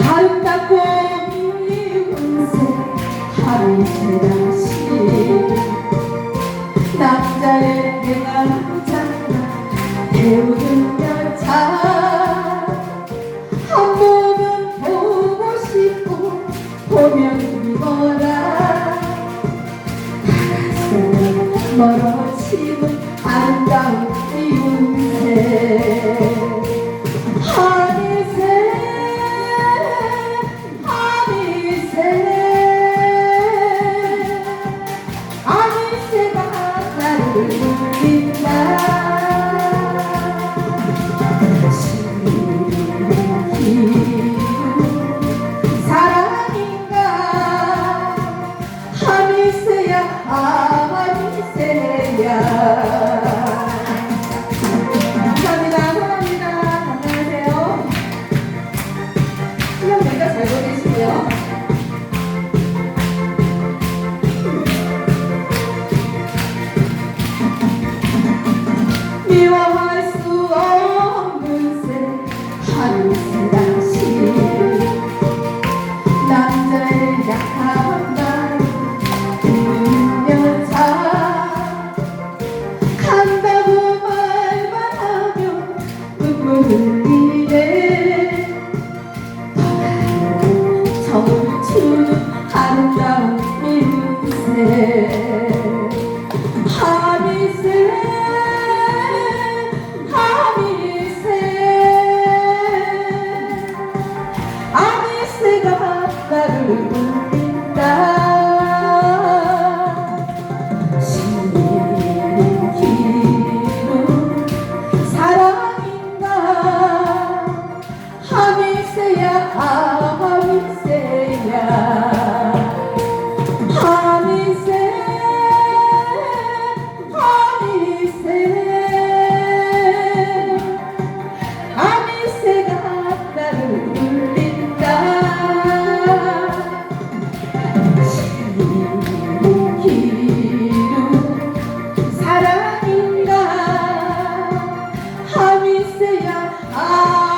아름답고 미운 새 하루새다시. 남자의 내가 장난 배우는 여자. 한 번은 보고 싶고 보면 이거라. 아름다운 미운새 주시고요. 미워할 수 없는 새 하루새 당신 남자를 약한 날 부르는 자 간다고 말만 하며 눈물 흘리 서울친 아름다운 민세 밤이세 밤이세 아미세가 나를 울린다 신기루 사랑인가 Hristiyan. ah.